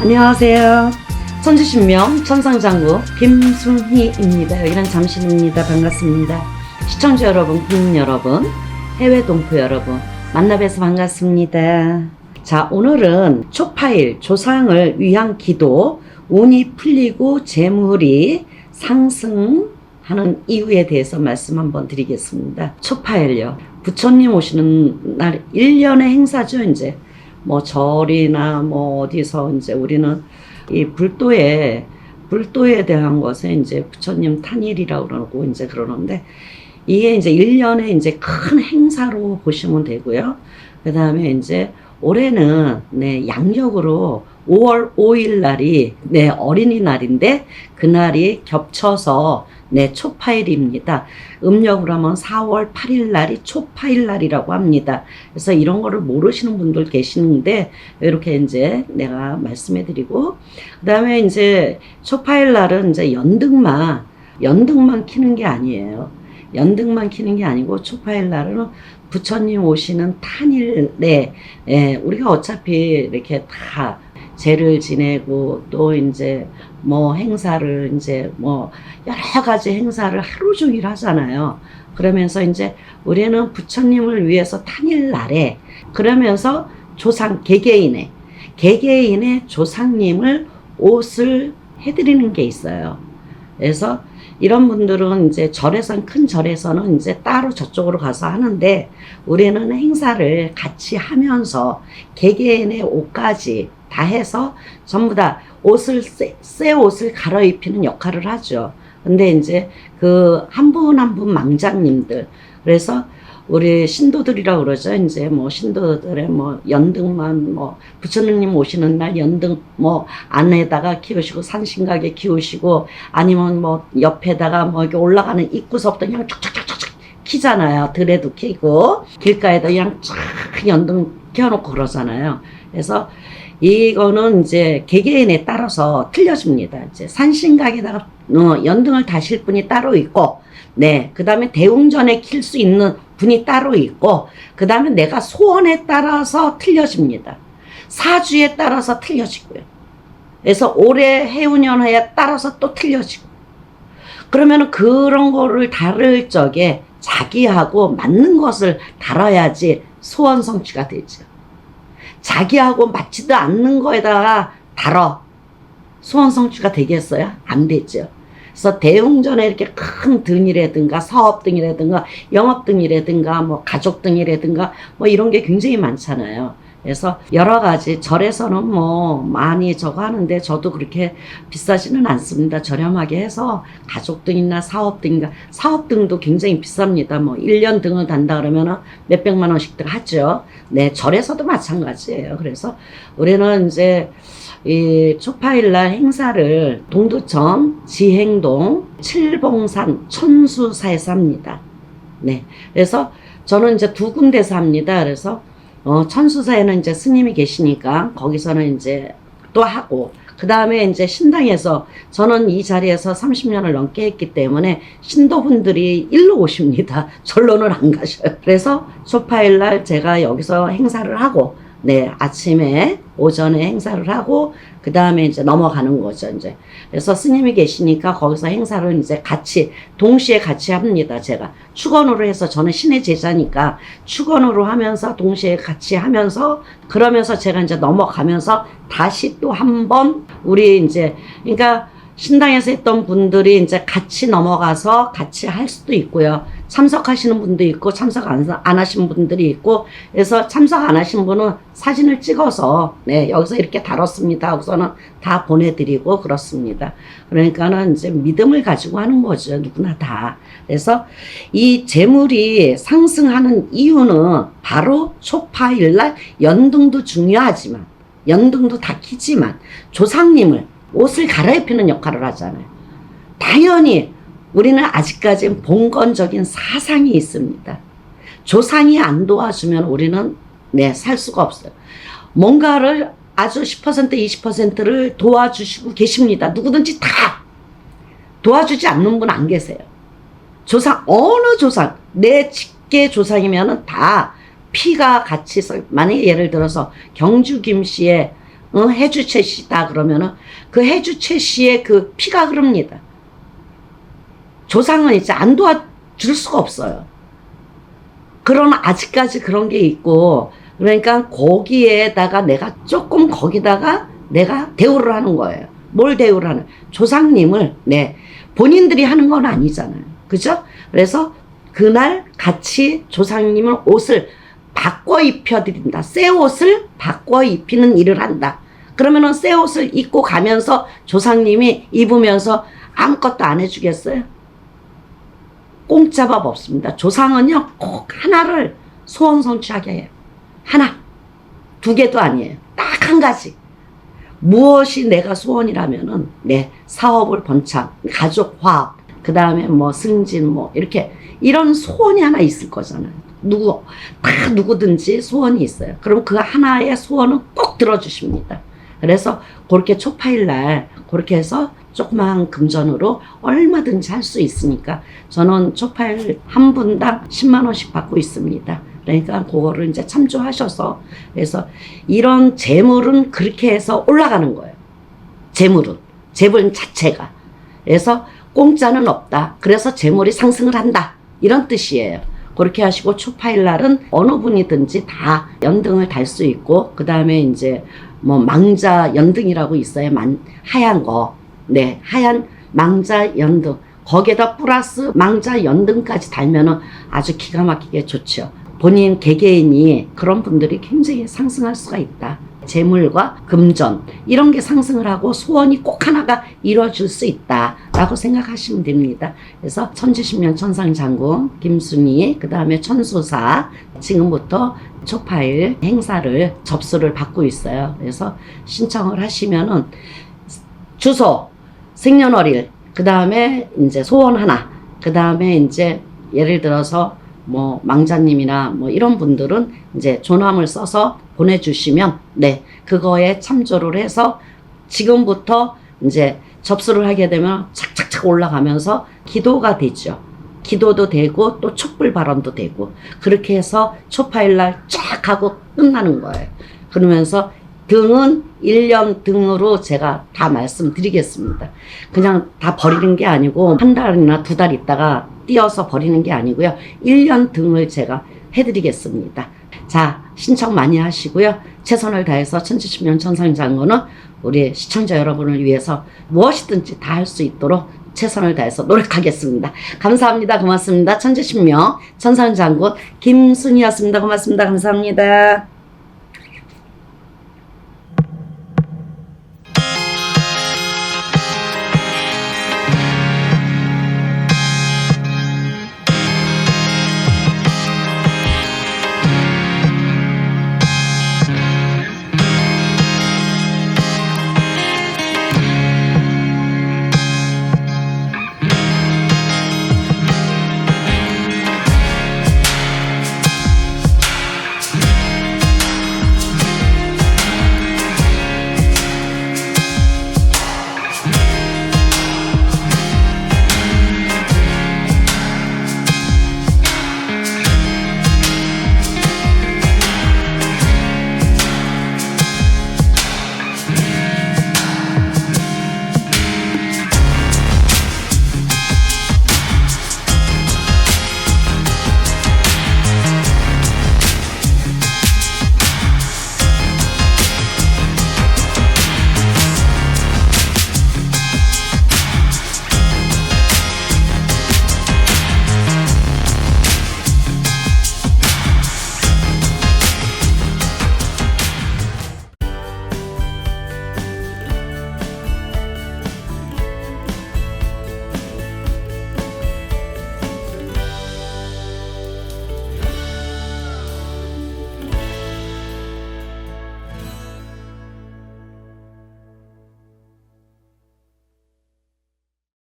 안녕하세요. 천지신명 천상장구 김순희입니다. 여기는 잠실입니다. 반갑습니다. 시청자 여러분, 국민 여러분, 해외 동포 여러분, 만나뵈서 반갑습니다. 자, 오늘은 초파일, 조상을 위한 기도, 운이 풀리고 재물이 상승하는 이유에 대해서 말씀 한번 드리겠습니다. 초파일요. 부처님 오시는 날 1년의 행사죠, 이제. 뭐 절이나 뭐 어디서 이제 우리는 이 불도에 불도에 대한 것에 이제 부처님 탄일이라고 그러고 이제 그러는데 이게 이제 1년에 이제 큰 행사로 보시면 되고요. 그 다음에 이제 올해는 네, 양력으로 5월 5일 날이 네, 어린이날인데 그날이 겹쳐서 네, 초파일입니다. 음력으로 하면 4월 8일 날이 초파일 날이라고 합니다. 그래서 이런 거를 모르시는 분들 계시는데 이렇게 이제 내가 말씀해 드리고 그다음에 이제 초파일 날은 이제 연등만 연등만 키는 게 아니에요. 연등만 키는 게 아니고 초파일 날은 부처님 오시는 탄일에 예, 우리가 어차피 이렇게 다 제를 지내고 또 이제 뭐 행사를 이제 뭐 여러 가지 행사를 하루 종일 하잖아요. 그러면서 이제 우리는 부처님을 위해서 탄일 날에 그러면서 조상 개개인의 개개인의 조상님을 옷을 해드리는 게 있어요. 그래서 이런 분들은 이제 절에선 큰 절에서는 이제 따로 저쪽으로 가서 하는데 우리는 행사를 같이 하면서 개개인의 옷까지 다 해서 전부 다 옷을 새, 새 옷을 갈아입히는 역할을 하죠. 근데 이제 그 한 분 한 분 망장님들 그래서 우리 신도들이라고 그러죠. 이제 뭐 신도들의 뭐 연등만 뭐 부처님 오시는 날 연등 뭐 안에다가 키우시고 산신각에 키우시고 아니면 뭐 옆에다가 뭐 이렇게 올라가는 입구서부터 그냥 쫙쫙쫙쫙 키잖아요. 들에도 키고 길가에다 그냥 쫙 연등 켜놓고 그러잖아요. 그래서 이거는 이제 개개인에 따라서 틀려집니다. 이제 산신각에다가 어, 연등을 다실 분이 따로 있고, 네, 그 다음에 대웅전에 킬 수 있는 분이 따로 있고, 그 다음에 내가 소원에 따라서 틀려집니다. 사주에 따라서 틀려지고요. 그래서 올해 해운년에 따라서 또 틀려지고. 그러면 그런 거를 다를 적에 자기하고 맞는 것을 달아야지 소원 성취가 되죠. 자기하고 맞지도 않는 거에다가 달어. 소원 성취가 되겠어요? 안 되죠. 그래서 대웅전에 이렇게 큰 등이라든가 사업 등이라든가 영업 등이라든가 뭐 가족 등이라든가 뭐 이런 게 굉장히 많잖아요. 그래서 여러 가지 절에서는 뭐 많이 저거 하는데 저도 그렇게 비싸지는 않습니다. 저렴하게 해서 가족 등이나 사업 등인가 사업 등도 굉장히 비쌉니다. 뭐 1년 등을 단다 그러면은 몇백만 원씩 하죠. 네, 절에서도 마찬가지예요. 그래서 우리는 이제 이 초파일 날 행사를 동두천 지행동 칠봉산 천수사에서 합니다. 네. 그래서 저는 이제 두 군데서 합니다. 그래서 어, 천수사에는 이제 스님이 계시니까 거기서는 이제 또 하고 그 다음에 이제 신당에서 저는 이 자리에서 30년을 넘게 했기 때문에 신도분들이 일로 오십니다. 절로는 안 가셔요. 그래서 초파일 날 제가 여기서 행사를 하고 네, 아침에 오전에 행사를 하고 그 다음에 이제 넘어가는 거죠, 이제. 그래서 스님이 계시니까 거기서 행사를 이제 같이 동시에 같이 합니다, 제가. 축원으로 해서 저는 신의 제자니까 축원으로 하면서 동시에 같이 하면서 그러면서 제가 이제 넘어가면서 다시 또 한 번 우리 이제 그러니까 신당에서 했던 분들이 이제 같이 넘어가서 같이 할 수도 있고요. 참석하시는 분도 있고 참석 안, 안 하신 분들이 있고 그래서 참석 안 하신 분은 사진을 찍어서 네 여기서 이렇게 다뤘습니다 하고서는 다 보내드리고 그렇습니다. 그러니까는 이제 믿음을 가지고 하는 거죠 누구나 다. 그래서 이 재물이 상승하는 이유는 바로 초파일날 연등도 중요하지만 연등도 다 키지만 조상님을 옷을 갈아입히는 역할을 하잖아요. 당연히 우리는 아직까지 봉건적인 사상이 있습니다. 조상이 안 도와주면 우리는 네, 살 수가 없어요. 뭔가를 아주 10% 20%를 도와주시고 계십니다. 누구든지 다 도와주지 않는 분 안 계세요. 조상 어느 조상 내 직계 조상이면은 다 피가 같이 서 만약에 예를 들어서 경주 김씨의 어, 해주채 씨다 그러면은 그 해주채 씨의 그 피가 흐릅니다. 조상은 이제 안 도와줄 수가 없어요. 그러나 아직까지 그런 게 있고 그러니까 거기에다가 내가 조금 거기다가 내가 대우를 하는 거예요. 뭘 대우를 하는? 조상님을 네 본인들이 하는 건 아니잖아요. 그죠? 그래서 그날 같이 조상님을 옷을 바꿔 입혀드린다. 새 옷을 바꿔 입히는 일을 한다. 그러면은 새 옷을 입고 가면서 조상님이 입으면서 아무것도 안 해주겠어요? 공짜밥 없습니다. 조상은요, 꼭 하나를 소원 성취하게 해요. 하나. 두 개도 아니에요. 딱 한 가지. 무엇이 내가 소원이라면은, 내 사업을 번창, 가족 화합, 그 다음에 뭐 승진, 뭐, 이렇게, 이런 소원이 하나 있을 거잖아요. 누구, 다 누구든지 소원이 있어요. 그럼 그 하나의 소원은 꼭 들어주십니다. 그래서 그렇게 초파일 날, 그렇게 해서 조그마한 금전으로 얼마든지 할 수 있으니까 저는 초파일 한 분당 10만 원씩 받고 있습니다. 그러니까 그거를 이제 참조하셔서 그래서 이런 재물은 그렇게 해서 올라가는 거예요. 재물은. 재물 자체가. 그래서 공짜는 없다. 그래서 재물이 상승을 한다. 이런 뜻이에요. 그렇게 하시고 초파일 날은 어느 분이든지 다 연등을 달 수 있고 그 다음에 이제 뭐 망자 연등이라고 있어요. 만, 하얀 거. 네, 하얀 망자 연등. 거기에다 플러스 망자 연등까지 달면은 아주 기가 막히게 좋죠. 본인 개개인이 그런 분들이 굉장히 상승할 수가 있다. 재물과 금전 이런 게 상승을 하고 소원이 꼭 하나가 이루어질 수 있다라고 생각하시면 됩니다. 그래서 천지신명 천상장군 김순희 그 다음에 천수사 지금부터 초파일 행사를 접수를 받고 있어요. 그래서 신청을 하시면은 주소 생년월일 그 다음에 이제 소원 하나 그 다음에 이제 예를 들어서 뭐 망자님이나 뭐 이런 분들은 이제 존함을 써서 보내주시면 네 그거에 참조를 해서 지금부터 이제 접수를 하게 되면 착착착 올라가면서 기도가 되죠. 기도도 되고 또 촛불 발언도 되고 그렇게 해서 초파일날 쫙 하고 끝나는 거예요. 그러면서 등은 1년 등으로 제가 다 말씀드리겠습니다. 그냥 다 버리는 게 아니고 한 달이나 두 달 있다가 띄어서 버리는 게 아니고요. 1년 등을 제가 해드리겠습니다. 자, 신청 많이 하시고요. 최선을 다해서 천지신명 천상장군은 우리 시청자 여러분을 위해서 무엇이든지 다 할 수 있도록 최선을 다해서 노력하겠습니다. 감사합니다. 고맙습니다. 천지신명 천상장군 김순이었습니다. 고맙습니다. 감사합니다.